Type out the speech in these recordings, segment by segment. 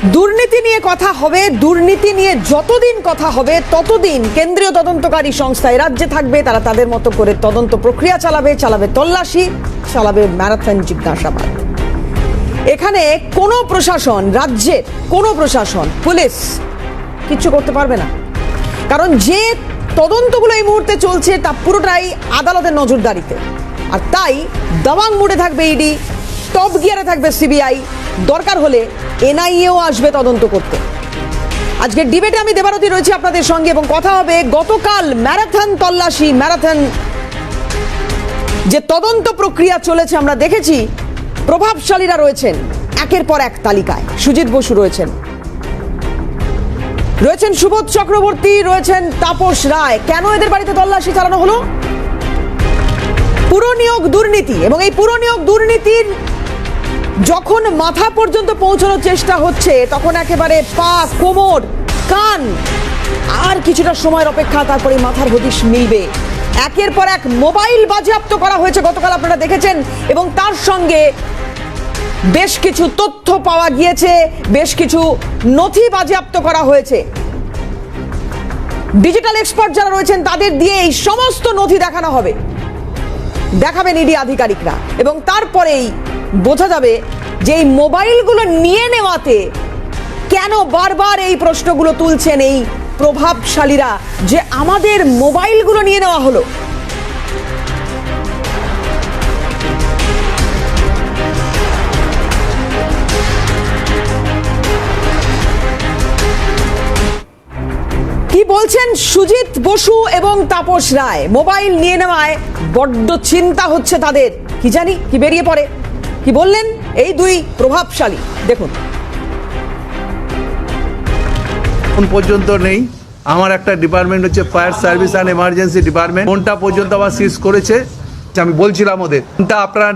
দুর্নীতি নিয়ে কথা হবে, দুর্নীতি নিয়ে যতদিন কথা হবে, ততদিন কেন্দ্রীয় তদন্তকারী সংস্থা রাজ্যে থাকবে। তারা তাদের মতো করে তদন্ত প্রক্রিয়া চালাবে চালাবে তল্লাশি, চালাবে ম্যারাথন জিজ্ঞাসাবাদ। এখানে কোনো প্রশাসন, রাজ্যের কোনো প্রশাসন, পুলিশ কিচ্ছু করতে পারবে না। কারণ যে তদন্তগুলো এই মুহূর্তে চলছে, তা পুরোটাই আদালতের নজরদারিতে। আর তাই দাবাং মুড়ে থাকবে ইডি টপ গিয়ারে থাকবে সিবিআই। দরকার হলে এনআইএও আসবে তদন্ত করতে। আজকের ডিবেটে আমি দেবারতী রয়েছি আপনাদের সঙ্গে এবং কথা হবে গতকাল ম্যারাথন তল্লাশি, ম্যারাথন যে তদন্ত প্রক্রিয়া চলেছে আমরা দেখেছি, প্রভাবশালীরা রয়েছেন একের পর এক তালিকায়। সুজিত বসু রয়েছেন। রয়েছেন সুবোধ চক্রবর্তী, রয়েছেন তাপস রায়। কেন এদের বাড়িতে তল্লাশি চালানো হলো? পুরনিয়োগ দুর্নীতি এবং এই পুরনিয়োগ দুর্নীতির যখন মাথা পর্যন্ত পৌঁছানোর চেষ্টা হচ্ছে, তখন একেবারে পা, কোমর, কান, আর কিছুটা সময়ের অপেক্ষা তারপরে মাথার হদিশ মিলবে। একের পর এক মোবাইল বাজেয়াপ্ত করা হয়েছে, গতকাল আপনারা দেখেছেন, এবং তার সঙ্গে বেশ কিছু তথ্য পাওয়া গিয়েছে, বেশ কিছু নথি বাজেয়াপ্ত করা হয়েছে। ডিজিটাল এক্সপার্ট যারা রয়েছেন, তাদের দিয়ে এই সমস্ত নথি দেখানো হবে। দেখাবেন ইডি আধিকারিকরা। এবং তারপরেই বোঝা যাবে যে এই মোবাইলগুলো নিয়ে নেওয়াতে কেন বারবার এই প্রশ্নগুলো তুলছেন এই প্রভাবশালীরা যে আমাদের মোবাইলগুলো নিয়ে নেওয়া হলো। কি বলছেন সুজিত বসু এবং তাপস রায়? মোবাইল নিয়ে নেওয়ায় বড্ড চিন্তা হচ্ছে তাদের। কি জানি, কি বেরিয়ে পড়ে। কি বললেন? এই দুই প্রভাবশালী। দেখুন। এখন পর্যন্ত নেই। আমার একটা ডিপার্টমেন্ট হচ্ছে fire service and emergency department কোনটা পর্যন্ত আমার সিজ করেছে আমি বলছিলাম ওদের। ফোনটা আপনারা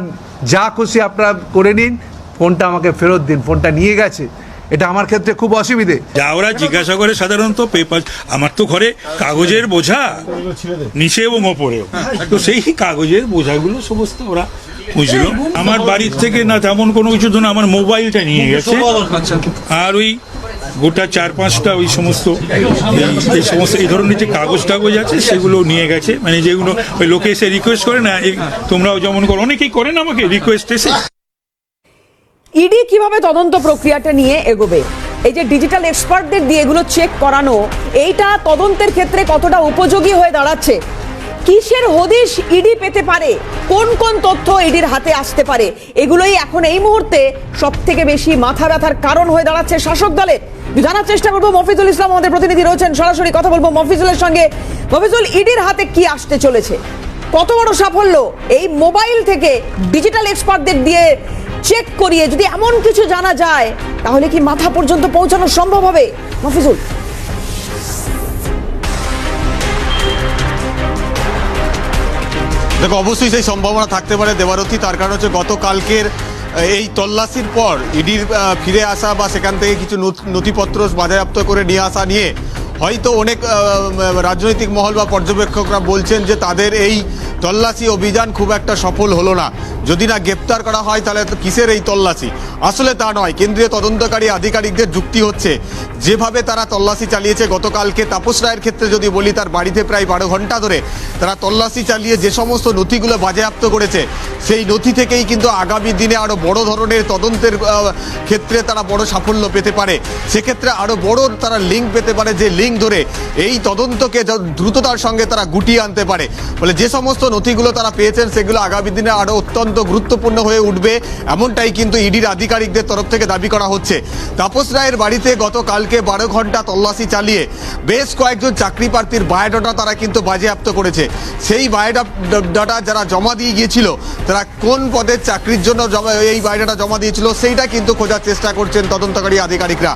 যা খুশি আপনারা করে নিন, ফোনটা আমাকে ফেরত দিন, ফোনটা নিয়ে গেছে। এটা আমার ক্ষেত্রে খুব অসুবিধে। যা ওরা জিজ্ঞাসা করে সাধারণত পেপার, আমার তো ঘরে কাগজের বোঝা নিচে এবং ওপরেও তো সেই কাগজের বোঝাগুলো সমস্ত ওরা বুঝলো। আমার বাড়ির থেকে না তেমন কোনো কিছু ধরুন, আমার মোবাইলটা নিয়ে গেছে। আর ওই গোটা চার পাঁচটা ওই সমস্ত এই- সমস্ত, এই ধরনের যে কাগজ টাগজ আছে, সেগুলো নিয়ে গেছে। মানে যেগুলো ওই লোকে এসে রিকোয়েস্ট করে না তোমরাও যেমন করো, অনেকেই করেন আমাকে রিকোয়েস্ট এসে। ইডি কীভাবে তদন্ত প্রক্রিয়াটা নিয়ে এগোবে? এই যে ডিজিটাল এক্সপার্টদের দিয়ে এগুলো চেক করানো, এইটা তদন্তের ক্ষেত্রে কতটা উপযোগী হয়ে দাঁড়াচ্ছে? কিসের হদিশ ইডি পেতে পারে? কোন কোন তথ্য ইডির হাতে আসতে পারে? এগুলোই এখন এই মুহূর্তে সব থেকে বেশি মাথা ব্যথার কারণ হয়ে দাঁড়াচ্ছে শাসক দলের। জানার চেষ্টা করব মফিজুল ইসলাম, আমাদের প্রতিনিধি রয়েছেন। সরাসরি কথা বলব মফিজুলের সঙ্গে। মফিজুল, ইডির হাতে কি আসতে চলেছে? কত বড় সাফল্য? এই মোবাইল থেকে ডিজিটাল এক্সপার্টদের দিয়ে চেক করিয়ে যদি এমন কিছু জানা যায়, তাহলে কি মাথা পর্যন্ত পৌঁছানো সম্ভব হবে? মফিজুল। দেখো, অবশ্যই সেই সম্ভাবনা থাকতে পারে দেবারথী। তার কারণ হচ্ছে গতকালকের এই তল্লাশির পর ইডির ফিরে আসা বা সেখান থেকে কিছু নথ- নথিপত্র বাজেয়াপ্ত করে নিয়ে আসা নিয়ে হয়তো অনেক রাজনৈতিক মহল বা পর্যবেক্ষকরা বলছেন যে তাদের এই তল্লাশি অভিযান খুব একটা সফল হলো না। যদি না গ্রেপ্তার করা হয়, তাহলে কিসের এই তল্লাশি? আসলে তা নয়, কেন্দ্রীয় তদন্তকারী আধিকারিকদের যুক্তি হচ্ছে, যেভাবে তারা তল্লাশি চালিয়েছে, গতকালকে তাপস রায়ের ক্ষেত্রে যদি বলি, তার বাড়িতে প্রায় বারো ঘণ্টা ধরে তারা তল্লাশি চালিয়ে যে সমস্ত নথিগুলো বাজেয়াপ্ত করেছে, সেই নথি থেকেই কিন্তু আগামী দিনে আরও বড় ধরনের তদন্তের ক্ষেত্রে তারা বড় সাফল্য পেতে পারে। সেক্ষেত্রে আরও বড় তারা লিঙ্ক পেতে পারে, যে লিঙ্ক ধরে এই তদন্তকে দ্রুততার সঙ্গে তারা গুটিয়ে আনতে পারে। ফলে যে সমস্ত নথিগুলো তারা পেয়েছেন, সেগুলো আগামী দিনে আরও অত্যন্ত গুরুত্বপূর্ণ হয়ে উঠবে। এমনটাই কিন্তু ইডির আধিকারিকদের তরফ থেকে দাবি করা হচ্ছে। তাপস রায়ের বাড়িতে গতকালকে বারো ঘণ্টা তল্লাশি চালিয়ে বেশ কয়েকজন চাকরি প্রার্থীর বায়োডাটা তারা কিন্তু বাজেয়াপ্ত করেছে। সেই বায়োডাটা যারা জমা দিয়ে গিয়েছিল, তারা কোন পদের চাকরির জন্য জমা এই বায়োডাটা জমা দিয়েছিল, সেইটা কিন্তু খোঁজার চেষ্টা করছেন তদন্তকারী আধিকারিকরা।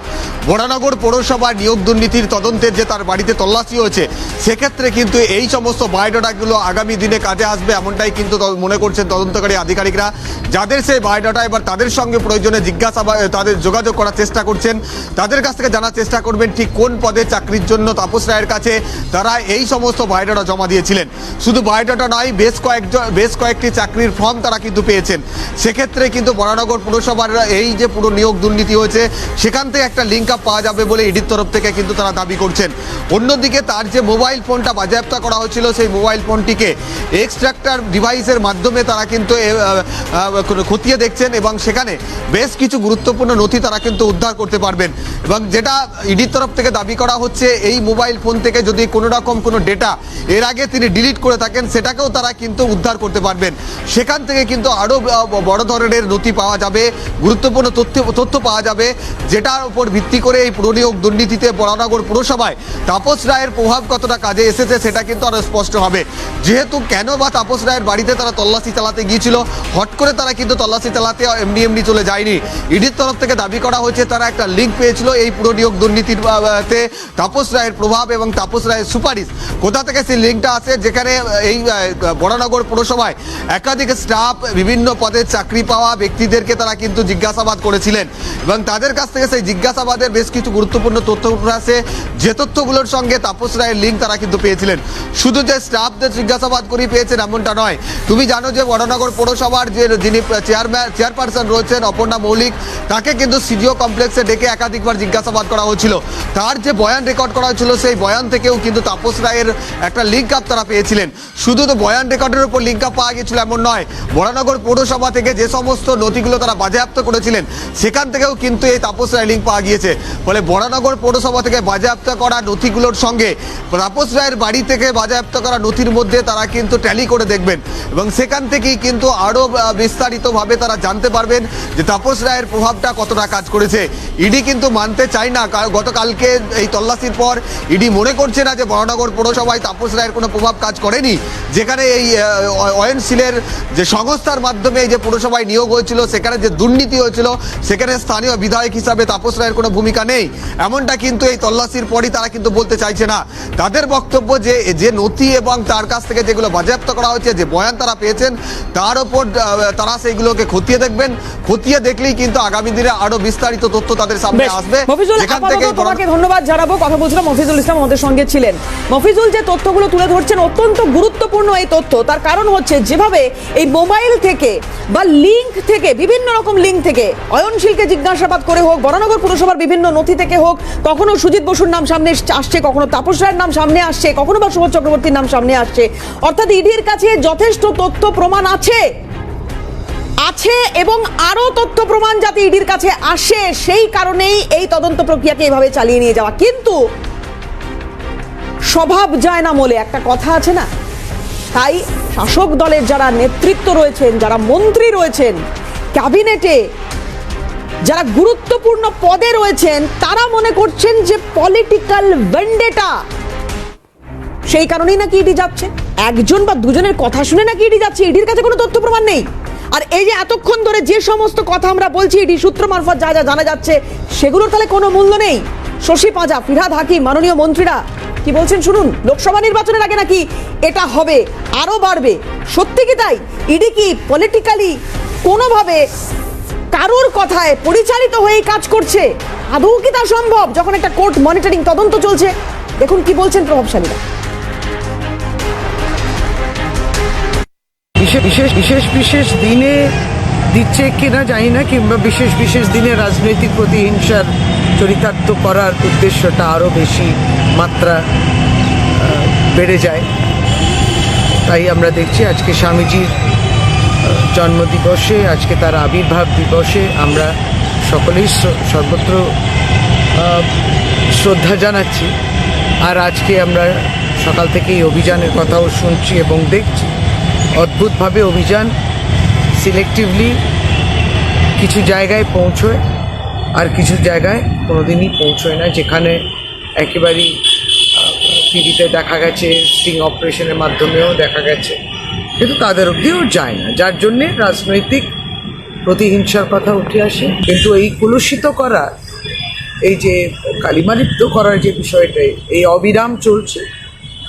বরানগর পৌরসভা নিয়োগ দুর্নীতির তদন্তের যে তার বাড়িতে তল্লাশি হয়েছে, সেক্ষেত্রে কিন্তু এই সমস্ত বায়োডাটাগুলো আগামী দিনে কাজে আসবে এমনটাই কিন্তু মনে করছেন তদন্তকারী আধিকারিকরা। যাদের সেই বায়োডাটা এবার তাদের সঙ্গে প্রয়োজনে জিজ্ঞাসাবাদ তাদের যোগাযোগ করার চেষ্টা করছেন। তাদের কাছ থেকে জানার চেষ্টা করবেন ঠিক কোন পদে চাকরির জন্য তাপস রায়ের কাছে তারা এই সমস্ত বায়োডাটা জমা দিয়েছিলেন। শুধু বায়োডাটা নয়, বেশ কয়েকজন বেশ কয়েকটি চাকরির ফর্ম তারা কিন্তু পেয়েছেন। সেক্ষেত্রে কিন্তু বরানগর পুরসভার এই যে পুরো নিয়োগ দুর্নীতি হয়েছে, সেখান থেকে একটা লিঙ্ক আপ পাওয়া যাবে বলে ইডির তরফ থেকে কিন্তু তারা দাবি করছেন। অন্যদিকে তার যে মোবাইল ফোনটা বাজেয়াপ্ত করা হয়েছিল, সেই মোবাইল ফোনটিকে এক্সট্রাক্টার ডিভাইসের মাধ্যমে তারা কিন্তু খতিয়ে দেখছেন এবং সেখানে বেশ কিছু গুরুত্বপূর্ণ নথি তারা কিন্তু উদ্ধার করতে পারবেন। এবং যেটা ইডির তরফ থেকে দাবি করা হচ্ছে, এই মোবাইল ফোন থেকে যদি কোনো রকম কোনো ডেটা এর আগে তিনি ডিলিট করে থাকেন, সেটাকেও তারা কিন্তু উদ্ধার করতে পারবেন। সেখান থেকে কিন্তু আরও বড় ধরনের নথি পাওয়া যাবে, গুরুত্বপূর্ণ তথ্য তথ্য পাওয়া যাবে, যেটার উপর ভিত্তি করে এই পুরনিয়োগ দুর্নীতিতে বরানগর পুরসভায় তাপস রায়ের প্রভাব কতটা কাজে এসেছে, সেটা কিন্তু আরও স্পষ্ট হবে। যেহেতু কেন বা তাপস রায়ের বাড়িতে তারা তল্লাশি চালাতে গিয়েছিল? হট করে তারা কিন্তু তল্লাশি চালাতে এমনি এমনি চলে যায়নি। ইডির তরফ থেকে দাবি করা হয়েছে তারা একটা লিঙ্ক পেয়েছিল এই পুরনিয়োগ দুর্নীতির আহ, তাপস রায়ের প্রভাব এবং তাপস রায়ের সুপারিশ। কোথা থেকে সেই লিঙ্কটা আছে যেখানে এই আহ, বরানগর পুরসভায় একাধিক স্টাফ বিভিন্ন পদের চাকরি পাওয়া ব্যক্তিদেরকে তারা কিন্তু জিজ্ঞাসাবাদ করেছিলেন। এবং তাদের কাছ থেকে সেই জিজ্ঞাসাবাদের বেশ কিছু গুরুত্বপূর্ণ তথ্য উঠে আসে। যে তথ্যগুলোর সঙ্গে তাপস রায়ের লিঙ্ক তারা কিন্তু পেয়েছিলেন। শুধু যে স্টাফদের জিজ্ঞাসাবাদ করেই পেয়েছেন এমনটা নয়। তুমি জানো যে বড়নগর পৌরসভার যে যিনি চেয়ারম্যান চেয়ারপারসন রয়েছেন অপর্ণা মৌলিক, তাকে কিন্তু সিজিও কমপ্লেক্সে ডেকে একাধিকবার জিজ্ঞাসাবাদ করা হয়েছিল। তার যে বয়ান রেকর্ড করা হয়েছিল, সেই বয়ান থেকেও কিন্তু তাপস রায়ের একটা লিঙ্ক আপ তারা পেয়েছিলেন। শুধু তো বয়ান রেকর্ডের উপর লিঙ্ক আপ পাওয়া গেছিল এমন নয়, বড়নগর পৌরসভা থেকে যে সমস্ত নথিগুলো তারা বাজেয়াপ্ত করেছিলেন, সেখান থেকেও কিন্তু এই তাপস রায় লিঙ্ক পাওয়া গিয়েছে। ফলে বড়নগর পৌরসভা থেকে বাজেয়াপ্ত করা নথিগুলোর সঙ্গে তাপস রায়ের বাড়ি থেকে বাজেয়াপ্ত করা নথির মধ্যে তারা কিন্তু ট্যালি করে দেখবেন। এবং সেখান থেকেই কিন্তু আরও বিস্তারিতভাবে তারা জানতে পারবেন যে তাপস রায়ের প্রভাবটা কতটা কাজ করেছে। ইডি কিন্তু মানতে চায় না গতকালকে এই তল্লাশির পর ইডি মনে করছে না যে বড়নগর পৌরসভায় তাপস রায়ের কোনো প্রভাব কাজ করেনি। যেখানে এই অয়নশীলের যে সংস্থার মাধ্যমে যে পুরসভায় নিয়োগ হয়েছিল, সেখানে যে দুর্নীতি হয়েছিল, সেখানে স্থানীয় বিধায়ক হিসাবে তাপস রায়ের কোনো ভূমিকা নেই। এমনটা কিন্তু এই তল্লাশির পরই তারা কিন্তু বলতে চাইছে না। তাদের বক্তব্য যে যে নথি এবং তার কাছ থেকে যেগুলো বাজেয়াপ্ত করা হয়েছে যে বয়ান তারা পেয়েছেন তার ওপর তারা সেইগুলোকে খতিয়ে দেখবেন। খতিয়ে দেখলেই কিন্তু আগামী দিনে আরও বিস্তারিত তথ্য তাদের সামনে আসবে। যেখান থেকে তোমাকে ধন্যবাদ জানাব। কথা বলছিলাম মফিজুল ইসলাম আমাদের সঙ্গে ছিলেন। মফিজুল যে তথ্যগুলো তুলে ধরছেন অত্যন্ত গুরুত্বপূর্ণ এই তথ্য। তার কারণ হচ্ছে যেভাবে এই মোবাইল থেকে বা লিংক থেকে বিভিন্ন রকম লিংক থেকে অয়নশীলকে জিজ্ঞাসাবাদ করে হোক বরানগর পুরসভার বিভিন্ন নথি থেকে হোক কখনো সুজিত বসুর নাম সামনে আসছে কখনো তাপস রায়ের নাম সামনে আসছে কখনো বা সুবোধ চক্রবর্তীর নাম সামনে আসছে। অর্থাৎ ইডির কাছে যথেষ্ট তথ্য প্রমাণ আছে। আছে এবং আরও তথ্য প্রমাণ যাতে ইডির কাছে আসে, সেই কারণেই এই তদন্ত প্রক্রিয়াকে এভাবে চালিয়ে নিয়ে যাওয়া। কিন্তু স্বভাব যায় না বলে একটা কথা আছে না? তাই শাসক দলের যারা নেতৃত্ব রয়েছেন, যারা মন্ত্রী রয়েছেন, ক্যাবিনেটে যারা গুরুত্বপূর্ণ পদে রয়েছেন, তারা মনে করছেন যে পলিটিক্যাল ভেন্ডেটা সেই কারণেই নাকি ইডি যাচ্ছে। একজন বা দুজনের কথা শুনে নাকি ইডি যাচ্ছে ইডির কাছে কোনো তথ্য প্রমাণ নেই। আর এই যে এতক্ষণ ধরে যে সমস্ত কথা আমরা বলছি ইডি সূত্র মারফত যা যা জানা যাচ্ছে, সেগুলোর তাহলে কোনো মূল্য নেই। শশী পাঁজা, ফিরহাদ হাকিম, মাননীয় মন্ত্রীরা, কি বলছেন শুনুন, লোকসভা নির্বাচনের আগে নাকি এটা হবে, আরও বাড়বে। সত্যি কি তাই? ইডি কি পলিটিক্যালি কোনোভাবে কারোর কথায় পরিচালিত হয়েই কাজ করছে? আদৌ কি তা সম্ভব, যখন একটা কোর্ট মনিটরিং তদন্ত চলছে? দেখুন কি বলছেন প্রভাবশালীরা। বিশেষ বিশেষ বিশেষ দিনে দিচ্ছে কিনা জানি না, কিংবা বিশেষ বিশেষ দিনে রাজনৈতিক প্রতিহিংসার চরিতার্থ করার উদ্দেশ্যটা আরও বেশি মাত্রা বেড়ে যায়। তাই আমরা দেখছি আজকে স্বামীজির জন্মদিবসে, আজকে তার আবির্ভাব দিবসে আমরা সকলেই সর্বত্র শ্রদ্ধা জানাচ্ছি। আর আজকে আমরা সকাল থেকে এই অভিযানের কথাও শুনছি এবং দেখছি। অদ্ভুতভাবে অভিযান সিলেক্টিভলি কিছু জায়গায় পৌঁছয় আর কিছু জায়গায় কোনোদিনই পৌঁছয় না, যেখানে একেবারেই টিভিতে দেখা গেছে স্টিং অপারেশনের মাধ্যমেও দেখা গেছে। কিন্তু তাদের অবধিও যায় না, যার জন্যে রাজনৈতিক প্রতিহিংসার কথা উঠে আসে। কিন্তু এই কুলুষিত করা, এই যে কালিমালিপ্ত করার যে বিষয়টা, এই অবিরাম চলছে,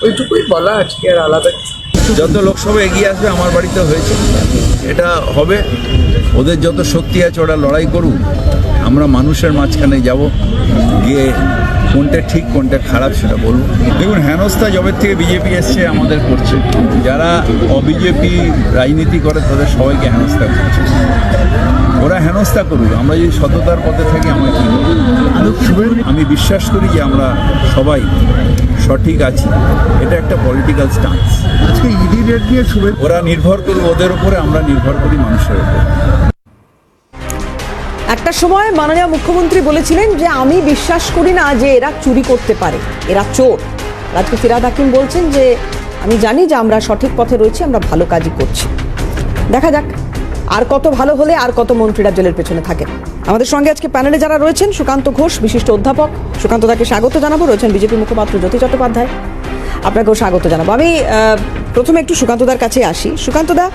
ওইটুকুই বলা আজকে আর আলাদা কিছু যত লোকসভা এগিয়ে আসবে, আমার বাড়িতে হয়েছে। এটা হবে। ওদের যত শক্তি আছে, ওরা লড়াই করুক। আমরা মানুষের মাঝখানে যাব। গিয়ে কোনটা ঠিক, কোনটা খারাপ সেটা বলব। দেখুন, হেনস্থা জবের থেকে বিজেপি এসছে, আমাদের করছে। যারা অবিজেপি রাজনীতি করে, তাদের সবাইকে হেনস্থা করছে। হেনস্থা করুক আমরা যদি সততার পথে থাকি আমরা কি করব? আমি বিশ্বাস করি যে আমরা সবাই সঠিক আছি। এটা একটা পলিটিক্যাল স্টান্স আজকে ইডি রেট নিয়ে শুভে ওরা নির্ভর করবে ওদের উপরে আমরা নির্ভর করি মানুষের উপরে। একটা সময় মাননীয় মুখ্যমন্ত্রী বলেছিলেন যে আমি বিশ্বাস করি না যে এরা চুরি করতে পারে। এরা চোর। আজকে ফিরাদ হাকিম বলছেন যে আমি জানি যে আমরা সঠিক পথে রয়েছি আমরা ভালো কাজই করছি। দেখা যাক। আর কত ভালো হলে আর কত মন্ত্রীরা জেলের পেছনে থাকেন আমাদের সঙ্গে আজকে প্যানেলে যারা রয়েছেন, সুকান্ত ঘোষ, বিশিষ্ট অধ্যাপক। সুকান্ত দাকে স্বাগত জানাব, রয়েছেন বিজেপি মুখপাত্র জ্যোতি চট্টোপাধ্যায়। আপনাকেও স্বাগত জানাব। আমি প্রথমে একটু সুকান্তদার কাছে আসি। সুকান্তদা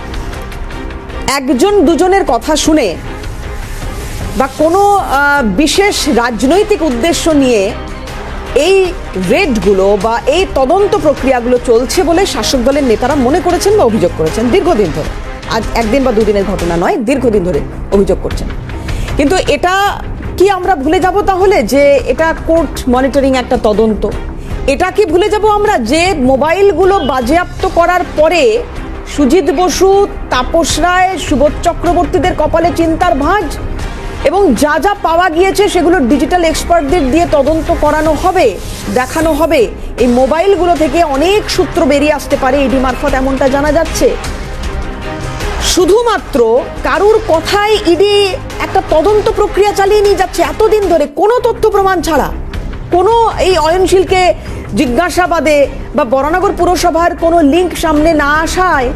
একজন দুজনের কথা শুনে বা কোনো বিশেষ রাজনৈতিক উদ্দেশ্য নিয়ে এই রেডগুলো বা এই তদন্ত প্রক্রিয়াগুলো চলছে বলে শাসক দলের নেতারা মনে করেছেন বা অভিযোগ করেছেন দীর্ঘদিন ধরে। একদিন বা দুদিনের ঘটনা নয়, দীর্ঘদিন ধরে অভিযোগ করছেন। কিন্তু এটা কি আমরা ভুলে যাব তাহলে? যে এটা কোর্ট মনিটরিং একটা তদন্ত। এটা কি ভুলে যাব আমরা? যে মোবাইলগুলো বাজেয়াপ্ত করার পরে সুজিত বসু, তাপস রায়, সুবোধ চক্রবর্তীদের কপালে চিন্তার ভাঁজ এবং যা যা পাওয়া গিয়েছে সেগুলো ডিজিটাল এক্সপার্টদের দিয়ে তদন্ত করানো হবে, দেখানো হবে। এই মোবাইলগুলো থেকে অনেক সূত্র বেরিয়ে আসতে পারে, ইডি মারফত এমনটা জানা যাচ্ছে। শুধুমাত্র কারুর কথায় ইডি একটা তদন্ত প্রক্রিয়া চালিয়ে নিয়ে যাচ্ছে এতদিন ধরে, কোনো তথ্য প্রমাণ ছাড়া। কোনো এই অয়নশীলকে জিজ্ঞাসাবাদে বা বরানগর পুরসভার কোনো লিঙ্ক সামনে না আসায়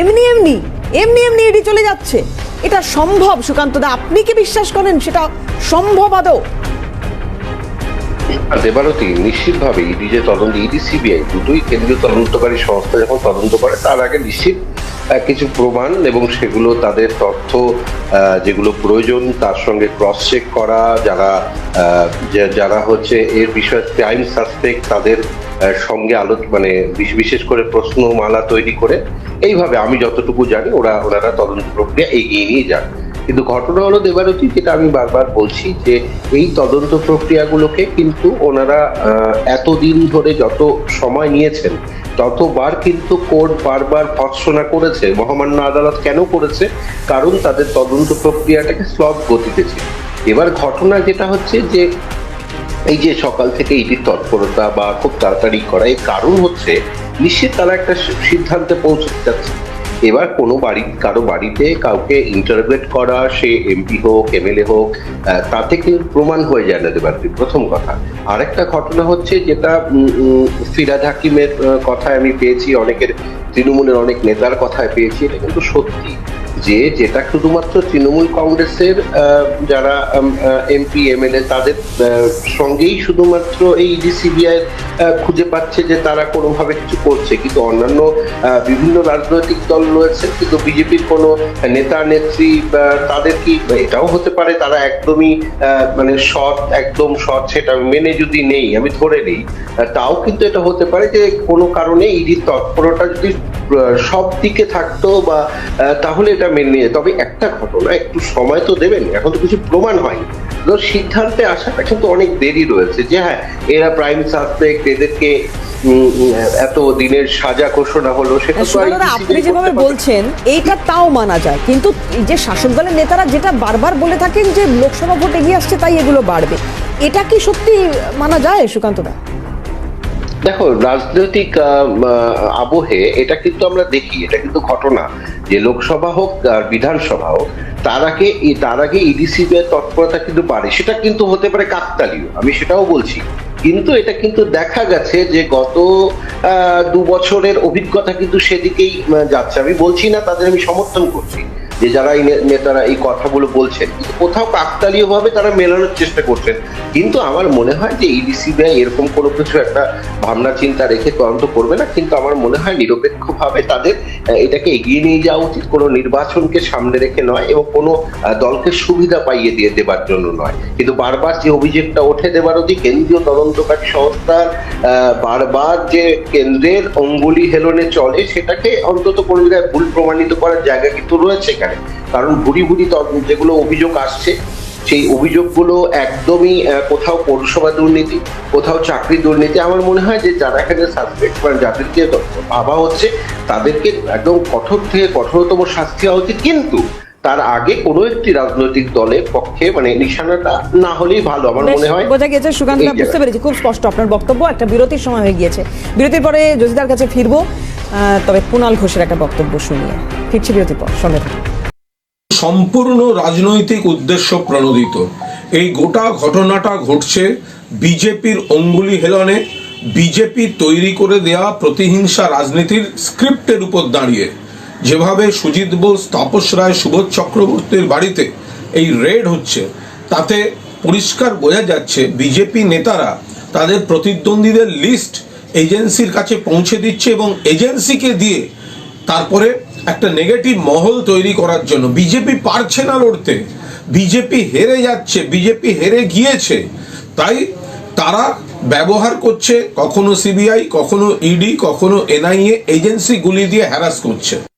এমনি এমনি এমনি এমনি ইডি চলে যাচ্ছে। এটা সম্ভব? সুকান্ত দা, আপনি কি বিশ্বাস করেন সেটা সম্ভব আদৌ? দেবারতী, নিশ্চিতভাবে ইডি যে তদন্ত, ইডি, সিবিআই দুটোই কেন্দ্রীয় তদন্তকারী সংস্থা যখন তদন্ত করে, তার আগে নিশ্চিত কিছু প্রমাণ এবং সেগুলো তাদের তথ্য যেগুলো প্রয়োজন, তার সঙ্গে ক্রস চেক করা, যারা যারা হচ্ছে এর বিষয়ে ক্রাইম সাসপেক্ট তাদের সঙ্গে আলো মানে বিশ- বিশেষ করে প্রশ্নমালা তৈরি করে। এইভাবে আমি যতটুকু জানি ওরা, ওনারা তদন্ত প্রক্রিয়া এগিয়ে নিয়ে যান। কিন্তু ঘটনা হলো দেবারতী, যেটা আমি বারবার বলছি যে এই তদন্ত প্রক্রিয়াগুলোকে কিন্তু ওনারা এতদিন ধরে যত সময় নিয়েছেন ততবার কিন্তু কোর্ট বারবার ভৎসনা করেছে। মহামান্য আদালত কেন করেছে? কারণ তাদের তদন্ত প্রক্রিয়াটাকে স্লব গতিতে ছিল। এবার ঘটনা যেটা হচ্ছে যে, এই যে সকাল থেকে ইডির তৎপরতা বা খুব তাড়াতাড়ি করা, এর কারণ হচ্ছে, নিশ্চিত তারা একটা সিদ্ধান্তে পৌঁছতে যাচ্ছে এবার কোনো বাড়ি, কারও বাড়িতে কাউকে ইন্টারগ্রেট করা, সে এমপি হোক এমএলএ হোক তাতে কিন্তু প্রমাণ হয়ে যায় না দেবার প্রথম কথা। আরেকটা ঘটনা হচ্ছে যেটা ফিরাদ হাকিমের কথায় আমি পেয়েছি, অনেকের, তৃণমূলের অনেক নেতার কথায় পেয়েছি, এটা কিন্তু সত্যি। যে যেটা শুধুমাত্র তৃণমূল কংগ্রেসের যারা এমপি, এমএলএ, তাদের সঙ্গেই শুধুমাত্র এই ডিসিবিআই খুঁজে পাচ্ছে যে তারা কোনোভাবে কিছু করছে। কিন্তু অন্যান্য বিভিন্ন রাজনৈতিক দল রয়েছে, কিন্তু বিজেপির কোনো নেতা, নেত্রী তাদের কি এটাও হতে পারে, তারা একদমই মানে সৎ, একদম সৎ, সেটা মেনে যদি নেই, আমি ধরে নিই তাও কিন্তু এটা হতে পারে যে কোনো কারণে ইডির তৎপরতা যদি সব দিকে থাকতো বা তাহলে এটা মেনে নিয়ে তবে একটা ঘটনা একটু সময় তো দেবেন এখন তো কিছু প্রমাণ হয়নি। তো সিদ্ধান্তে আসাটা কিন্তু অনেক দেরি রয়েছে যে হ্যাঁ এরা প্রাইম সাসপেক্ট এদেরকে এত দিনের সাজা ঘোষণা হলো সেটা আপনি যেভাবে বলছেন এইটা তাও মানা যায়। কিন্তু এই যে শাসক দলের নেতারা যেটা বারবার বলে থাকেন যে লোকসভা ভোট এগিয়ে আসছে তাই এগুলো বাড়বে। এটা কি সত্যি মানা যায় সুকান্তদা? দেখো, রাজনৈতিক আবহে এটা কিন্তু আমরা দেখি, এটা কিন্তু ঘটনা যে লোকসভা হোক আর বিধানসভা হোক, তার আগে তার আগে ইডিসিবি এর তৎপরতা কিন্তু বাড়ে। সেটা কিন্তু হতে পারে কাকতালীয়, আমি সেটাও বলছি। কিন্তু এটা কিন্তু দেখা গেছে যে গত দু বছরের অভিজ্ঞতা কিন্তু সেদিকেই যাচ্ছে। আমি বলছি না, তাদের আমি সমর্থন করছি। যে যারা এই নেতারা এই কথাগুলো বলছেন, কোথাও কাকতালীয় ভাবে তারা মেলানোর চেষ্টা করছেন। কিন্তু আমার মনে হয় যে ইডিসিবিআই এরকম কোনো কিছু একটা ভাবনা চিন্তা রেখে তদন্ত করবে না। কিন্তু আমার মনে হয় নিরপেক্ষভাবে তাদের এটাকে এগিয়ে নিয়ে যাওয়া উচিত। কোনো নির্বাচনকে সামনে রেখে নয় এবং কোনো দলকে সুবিধা পাইয়ে দিয়ে দেবার জন্য নয়। কিন্তু বারবার যে অভিযোগটা ওঠে দেবার অতি কেন্দ্রীয় তদন্তকারী সংস্থার বারবার যে কেন্দ্রের অঙ্গুলি হেলনে চলে, সেটাকে অন্তত কোনো জায়গায় ভুল প্রমাণিত করার জায়গা কিন্তু রয়েছে এখানে। কারণ ভুরি ভুরি যেগুলো অভিযোগ আসছে সেই অভিযোগগুলো একদমই কোথাও পৌরসভা দুর্নীতি কোথাও চাকরি দুর্নীতি। আমার মনে হয় যে যারা এখানে সাসপেক্ট মানে যাদেরকে ভাবা হচ্ছে তাদেরকে একদম কঠোর থেকে কঠোরতম শাস্তি হওয়া উচিত। কিন্তু তার আগে কোনো একটি রাজনৈতিক দলের পক্ষে মানে নিশানাটা না হলেই ভালো আমার মনে হয়। বোঝা গিয়েছে সুকান্ত বুঝতে পেরেছি। খুব স্পষ্ট আপনার বক্তব্য একটা বিরতির সময় হয়ে গিয়েছে। বিরতির পরে জসিদার কাছে ফিরবো। আহ, তবে কুণাল ঘোষের একটা বক্তব্য শুনিয়ে। ফিরছি বিরতির পর সঙ্গে থাকুন। সম্পূর্ণ রাজনৈতিক উদ্দেশ্য প্রণোদিত। এই গোটা ঘটনাটা ঘটছে বিজেপির অঙ্গুলি হেলনে। বিজেপি তৈরি করে দেয়া প্রতিহিংসা রাজনীতির স্ক্রিপ্টের উপর দাঁড়িয়ে। যেভাবে সুজিত বোস, তাপস রায়, সুবোধ চক্রবর্তীর বাড়িতে এই রেড হচ্ছে, তাতে পরিষ্কার বোঝা যাচ্ছে বিজেপি নেতারা তাদের প্রতিদ্বন্দ্বীদের লিস্ট এজেন্সির কাছে পৌঁছে দিচ্ছে এবং এজেন্সিকে দিয়ে তারপরে একটা নেগেটিভ মহল তৈরি করার জন্য। বিজেপি পারছে না লড়তে। বিজেপি হেরে যাচ্ছে বিজেপি হেরে গিয়েছে। তাই তারা ব্যবহার করছে, কখনো সিবিআই কখনো ইডি কখনো এনআইএ এজেন্সিগুলি দিয়ে হ্যারাস করছে।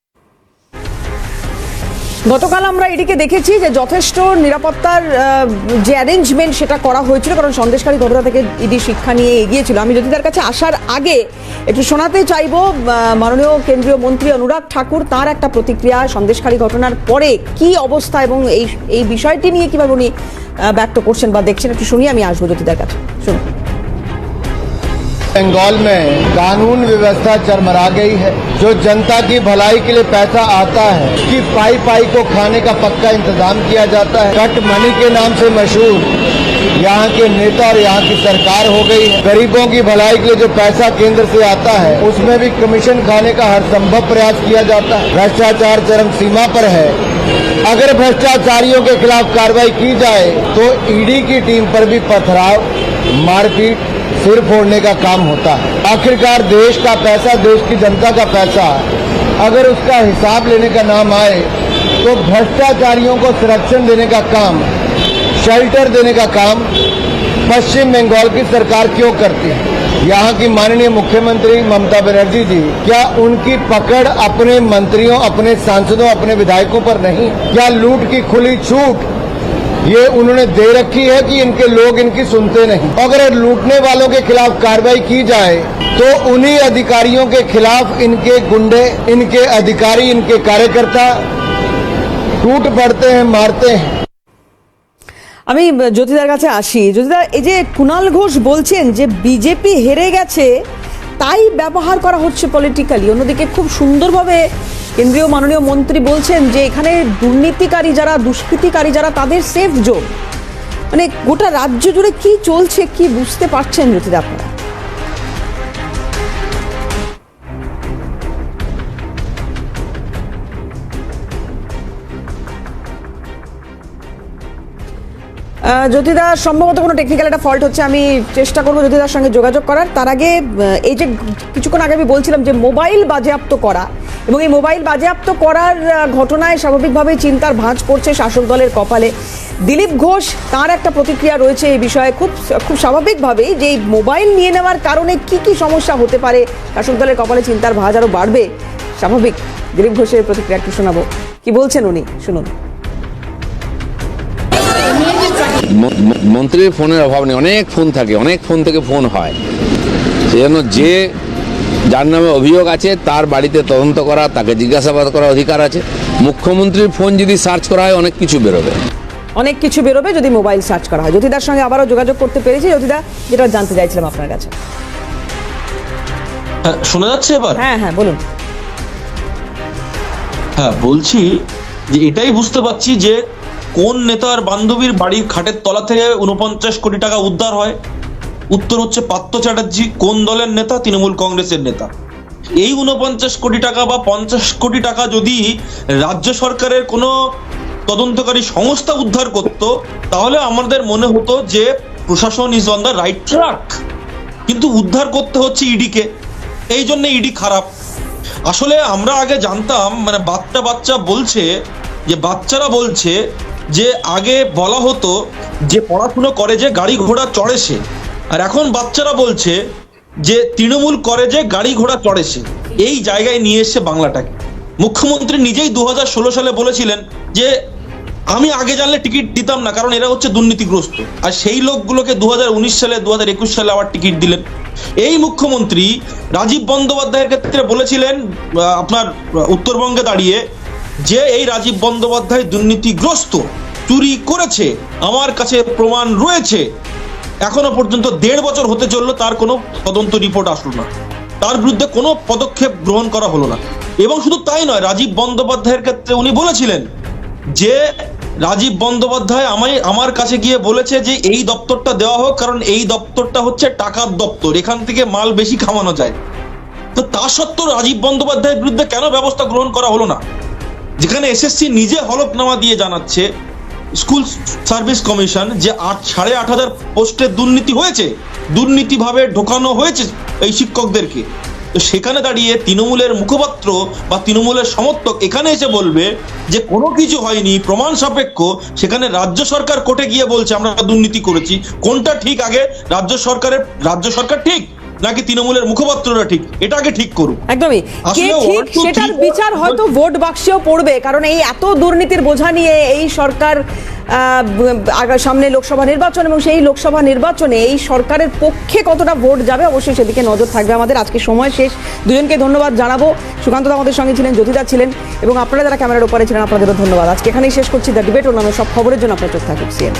গতকাল আমরা এটিকে দেখেছি যে যথেষ্ট নিরাপত্তার যে অ্যারেঞ্জমেন্ট সেটা করা হয়েছিল, কারণ সন্দেশকারী ঘটনা থেকে ইডি শিক্ষা নিয়ে এগিয়েছিল আমি জ্যোতিদার কাছে আসার আগে একটু শোনাতে চাইব মাননীয় কেন্দ্রীয় মন্ত্রী অনুরাগ ঠাকুর, তার একটা প্রতিক্রিয়া সন্দেশকারী ঘটনার পরে কি অবস্থা এবং এই এই বিষয়টি নিয়ে কীভাবে উনি ব্যক্ত করছেন বা দেখছেন, একটু শুনি আমি আসব জ্যোতিদার কাছে। শুনুন। बंगाल में कानून व्यवस्था चरमरा गई है। जो जनता की भलाई के लिए पैसा आता है, कि पाई पाई को खाने का पक्का इंतज़ाम किया जाता है। कट मनी के नाम से मशहूर यहाँ के नेता और यहाँ की सरकार हो गई है। गरीबों की भलाई के लिए जो पैसा केंद्र से आता है, उसमें भी कमीशन खाने का हर संभव प्रयास किया जाता है। भ्रष्टाचार चरम सीमा पर है। अगर भ्रष्टाचारियों के खिलाफ कार्रवाई की जाए तो ईडी की टीम पर भी पथराव, मारपीट सिर फोड़ने का काम होता है। आखिरकार देश का पैसा, देश की जनता का पैसा, अगर उसका हिसाब लेने का नाम आए तो भ्रष्टाचारियों को संरक्षण देने का काम शेल्टर देने का काम पश्चिम बंगाल की सरकार क्यों करती है? यहाँ की माननीय मुख्यमंत्री ममता बनर्जी जी, क्या उनकी पकड़ अपने मंत्रियों, अपने सांसदों, अपने विधायकों पर नहीं? क्या लूट की खुली छूट ये उन्होंने दे रखी है कि इनके लोग इनकी सुनते नहीं अगर लूटने वालों के खिलाफ कार्रवाई की जाए तो उन्हीं अधिकारियों के खिलाफ इनके गुंडे इनके अधिकारी इनके कार्यकर्ता टूट पड़ते हैं मारते हैं আমি জ্যোতিদার কাছে আসি জ্যোতিদা এই যে কুণাল ঘোষ বলছেন যে বিজেপি হেরে গেছে তাই ব্যবহার করা হচ্ছে পলিটিক্যালি অন্যদিকে খুব সুন্দরভাবে কেন্দ্রীয় মাননীয় মন্ত্রী বলছেন যে এখানে দুর্নীতিকারী যারা, দুষ্কৃতিকারী যারা, তাদের সেফ জোন মানে গোটা রাজ্য জুড়ে কি চলছে, কি বুঝতে পারছেন জ্যোতিদা আপনারা? জ্যোতিদা, সম্ভবত কোনো টেকনিক্যাল একটা ফল্ট হচ্ছে, আমি চেষ্টা করব জ্যোতিদার সঙ্গে যোগাযোগ করার। তার আগে এই যে কিছুক্ষণ আগে আমি বলছিলাম যে মোবাইল বাজেয়াপ্ত করা এবং এই মোবাইল বাজেয়াপ্ত করার ঘটনায় স্বাভাবিকভাবেই চিন্তার ভাঁজ পড়ছে শাসক দলের কপালে। দিলীপ ঘোষ, তার একটা প্রতিক্রিয়া রয়েছে এই বিষয়ে। খুব খুব স্বাভাবিকভাবেই যে মোবাইল নিয়ে নেওয়ার কারণে কি কি সমস্যা হতে পারে, শাসক দলের কপালে চিন্তার ভাঁজ আরও বাড়বে? স্বাভাবিক। দিলীপ ঘোষের প্রতিক্রিয়া একটু শোনাবো। কি বলছেন উনি? শুনুন। মন্ত্রীর ফোনের অভাব নেই। অনেক ফোন থাকে, অনেক ফোন থেকে ফোন হয়। সেজন্য যে যার নামে অভিযোগ আছে তার বাড়িতে তদন্ত করা তাকে জিজ্ঞাসাবাদ করার অধিকার আছে। মুখ্যমন্ত্রীর ফোন যদি সার্চ করা হয় অনেক কিছু বেরোবে। অনেক কিছু বেরোবে যদি মোবাইল সার্চ করা হয়। জ্যোতিদার সঙ্গে আবারও যোগাযোগ করতে পেরেছি। জ্যোতিদা যেটা জানতে চাইছিলাম আপনার কাছে। হ্যাঁ শোনা যাচ্ছে এবার? হ্যাঁ হ্যাঁ বলুন। হ্যাঁ বলছি যে এটাই বুঝতে পারছি যে কোন নেতার বান্ধবীর বাড়ির খাটের তলা থেকে উনপঞ্চাশ কোটি টাকা উদ্ধার হয়। উত্তর হচ্ছে পার্থ চ্যাটার্জি, কোন দলের নেতা? তৃণমূল কংগ্রেসের নেতা। এই উনপঞ্চাশ কোটি টাকা বা পঞ্চাশ কোটি টাকা যদি রাজ্য সরকারের কোনো তদন্তকারী সংস্থা উদ্ধার করত, তাহলে আমাদের মনে হতো যে প্রশাসন is on the right track কিন্তু উদ্ধার করতে হচ্ছে ইডিকে। এই জন্য ইডি খারাপ। আসলে আমরা আগে জানতাম মানে বাচ্চা বাচ্চা বলছে, যে বাচ্চারা বলছে যে আগে বলা হতো যে পড়াশুনো করে যে গাড়ি ঘোড়া চড়ে সে। আর এখন বাচ্চারা বলছে যে তৃণমূল করে যে গাড়ি ঘোড়া চড়ে সে, এই জায়গায় নিয়ে এসছে বাংলাটাকে। মুখ্যমন্ত্রী নিজেই দু হাজার ষোলো সালে বলেছিলেন যে, আমি আগে জানলে টিকিট দিতাম না, কারণ এরা হচ্ছে দুর্নীতিগ্রস্ত। আর সেই লোকগুলোকে দু হাজার উনিশ সালে দু হাজার একুশ সালে আবার টিকিট দিলেন। এই মুখ্যমন্ত্রী রাজীব বন্দ্যোপাধ্যায়ের ক্ষেত্রে বলেছিলেন আপনার উত্তরবঙ্গে দাঁড়িয়ে, যে এই রাজীব বন্দ্যোপাধ্যায় দুর্নীতিগ্রস্ত, চুরি করেছে, আমার কাছে প্রমাণ রয়েছে এখনও পর্যন্ত দেড় বছর হতে চলল, তার কোনো তদন্ত রিপোর্ট আসলো না। তার বিরুদ্ধে কোনো পদক্ষেপ গ্রহণ করা হলো না। এবং শুধু তাই নয়, রাজীব বন্দ্যোপাধ্যায়ের ক্ষেত্রে উনি বলেছিলেন যে, রাজীব বন্দ্যোপাধ্যায় আমায়, আমার কাছে গিয়ে বলেছে যে, এই দপ্তরটা দেওয়া হোক, কারণ এই দপ্তরটা হচ্ছে টাকার দপ্তর, এখান থেকে মাল বেশি খামানো যায়। তো তা সত্ত্বেও রাজীব বন্দ্যোপাধ্যায়ের বিরুদ্ধে কেন ব্যবস্থা গ্রহণ করা হলো না? যেখানে এসএসসি নিজে হলফনামা দিয়ে জানাচ্ছে স্কুল সার্ভিস কমিশন যে আট সাড়ে আট হাজার পোস্টে দুর্নীতি হয়েছে, দুর্নীতিভাবে ঢোকানো হয়েছে এই শিক্ষকদেরকে। তো সেখানে দাঁড়িয়ে তৃণমূলের মুখপাত্র বা তৃণমূলের সমর্থক এখানে এসে বলবে যে কোনো কিছু হয়নি, প্রমাণ সাপেক্ষ, সেখানে রাজ্য সরকার কোর্টে গিয়ে বলছে, আমরা দুর্নীতি করেছি। কোনটা ঠিক আগে? রাজ্য সরকারের, রাজ্য সরকার ঠিক? নাকি তৃণমূলের মুখপাত্ররা ঠিক? এটা আগে ঠিক করুক। একদমই। কে ঠিক সেটার বিচার হয়তো ভোট বাক্সেও পড়বে কারণ এই এত দুর্নীতির বোঝা নিয়ে এই সরকার সামনে লোকসভা নির্বাচন এবং সেই লোকসভা নির্বাচনে এই সরকারের পক্ষে কতটা ভোট যাবে অবশ্যই সেদিকে নজর থাকবে আমাদের। আজকে সময় শেষ। দুজনকে ধন্যবাদ জানাব। সুকান্ত আমাদের সঙ্গে ছিলেন জ্যোতিদা ছিলেন এবং আপনারা যারা ক্যামেরার উপরে ছিলেন আপনাদেরও ধন্যবাদ। আজকে এখানেই শেষ করছি। দ্য ডিবেট নামে সব খবরের জন্য আপনার চোখ থাকুক সিএন